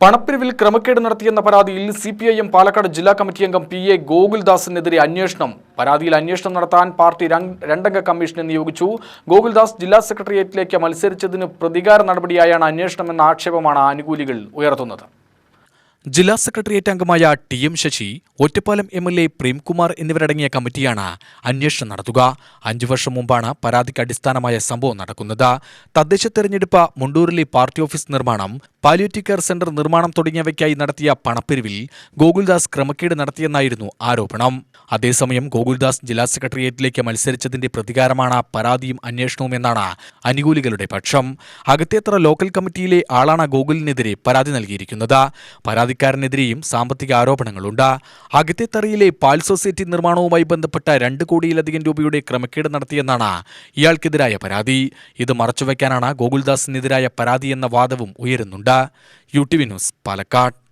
പണപ്പിരിവിൽ ക്രമക്കേട് നടത്തിയെന്ന പരാതിയിൽ C P I M Palakkad ജില്ലാ കമ്മിറ്റി അംഗം പി എ ഗോകുൽദാസിനെതിരെ അന്വേഷണം. പരാതിയിൽ അന്വേഷണം നടത്താൻ പാർട്ടി രണ്ടംഗ കമ്മീഷനെ നിയോഗിച്ചു. ഗോകുൽദാസ് ജില്ലാ സെക്രട്ടേറിയറ്റിലേക്ക് മത്സരിച്ചതിന് പ്രതികാര നടപടിയായാണ് അന്വേഷണമെന്ന ആക്ഷേപമാണ് അനുകൂലികൾ ഉയർത്തുന്നത്. ജില്ലാ സെക്രട്ടേറിയറ്റ് അംഗമായ T M Sasi Ottapalam M L A Premkumar എന്നിവരടങ്ങിയ കമ്മിറ്റിയാണ് അന്വേഷണം നടത്തുക. അഞ്ചു വർഷം മുമ്പാണ് പരാതിക്ക് അടിസ്ഥാനമായ സംഭവം നടക്കുന്നത്. തദ്ദേശ തെരഞ്ഞെടുപ്പ് മുണ്ടൂരിലെ പാർട്ടി ഓഫീസ് നിർമ്മാണം പാലിയേറ്റീവ് കെയർ സെന്റർ നിർമ്മാണം തുടങ്ങിയവയ്ക്കായി നടത്തിയ പണപ്പിരിവിൽ ഗോകുൽദാസ് ക്രമക്കേട് നടത്തിയെന്നായിരുന്നു ആരോപണം. അതേസമയം ഗോകുൽദാസ് ജില്ലാ സെക്രട്ടേറിയറ്റിലേക്ക് മത്സരിച്ചതിന്റെ പ്രതികാരമാണ് പരാതിയും അന്വേഷണവും എന്നാണ് അനുകൂലികളുടെ പക്ഷം. അകത്തേത്ര ലോക്കൽ കമ്മിറ്റിയിലെ ആളാണ് ഗോകുലിനെതിരെ പരാതി നൽകിയിരിക്കുന്നത്. പരാതിക്കാരനെതിരെയും സാമ്പത്തിക ആരോപണങ്ങളുണ്ട്. അകത്തേത്തറയിലെ പാൽ സൊസൈറ്റി നിർമ്മാണവുമായി ബന്ധപ്പെട്ട രണ്ട് കോടിയിലധികം രൂപയുടെ ക്രമക്കേട് നടത്തിയെന്നാണ് ഇയാൾക്കെതിരായ പരാതി. ഇത് മറച്ചുവെക്കാനാണ് ഗോകുൽദാസിനെതിരായ പരാതി എന്ന വാദവും ഉയരുന്നുണ്ട്. U T V news Palakkad.